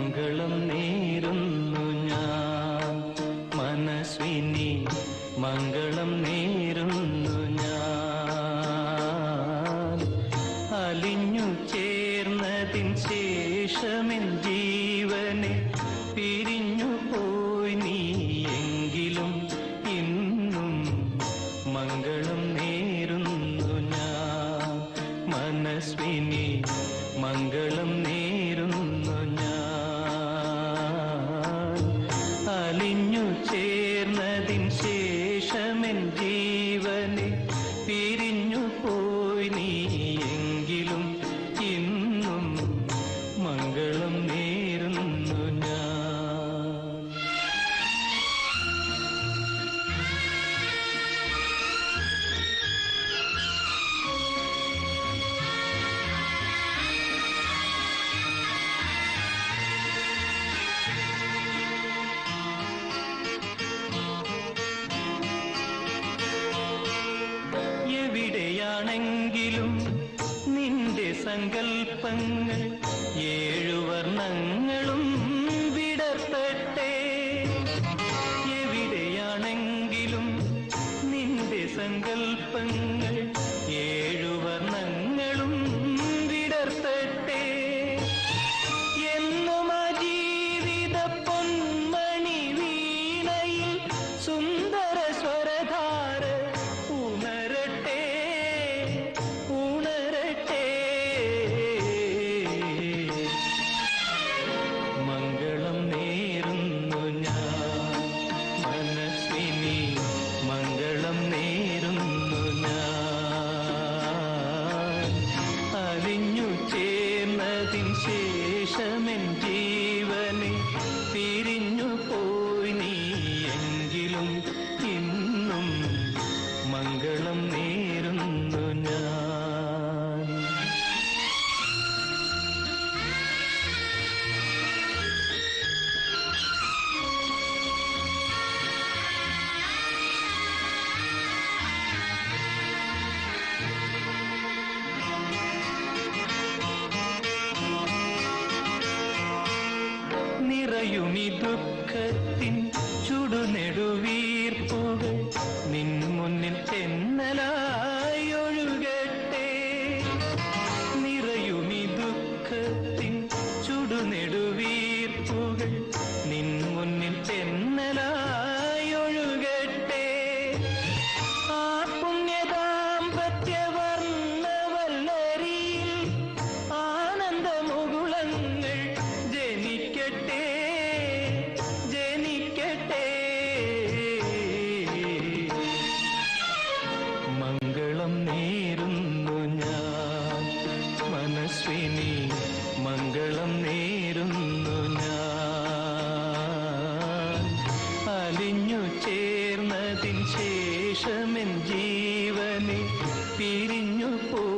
മംഗളം നേരുന്നു ഞാൻ. മനസ്വിനി മംഗളം നേരുന്നു ഞാൻ. അലിഞ്ഞു ചേർന്നതിൻ ശേഷമെൻ ജീവനെ പിരിഞ്ഞു പോയി നീ എങ്കിലും ഇന്നും മംഗളം നേരുന്നു ഞാൻ. മനസ്വിനി മംഗളം ശേഷമെൻ ജീവനെ സങ്കൽപ്പങ്ങൾ ഏഴു വർണങ്ങളും നിറയുമി ദുഃഖത്തിൻ ചുടുനെടുവീർപ്പുകൾ നിൻ മുന്നിൽ തെന്നലായി ഒഴുകട്ടെ. നിറയുമി ദുഃഖത്തിൻ ചുടുനെടുവീർപ്പുകൾ സന്തോഷമെൻ ജീവനെ പിരിഞ്ഞു പോ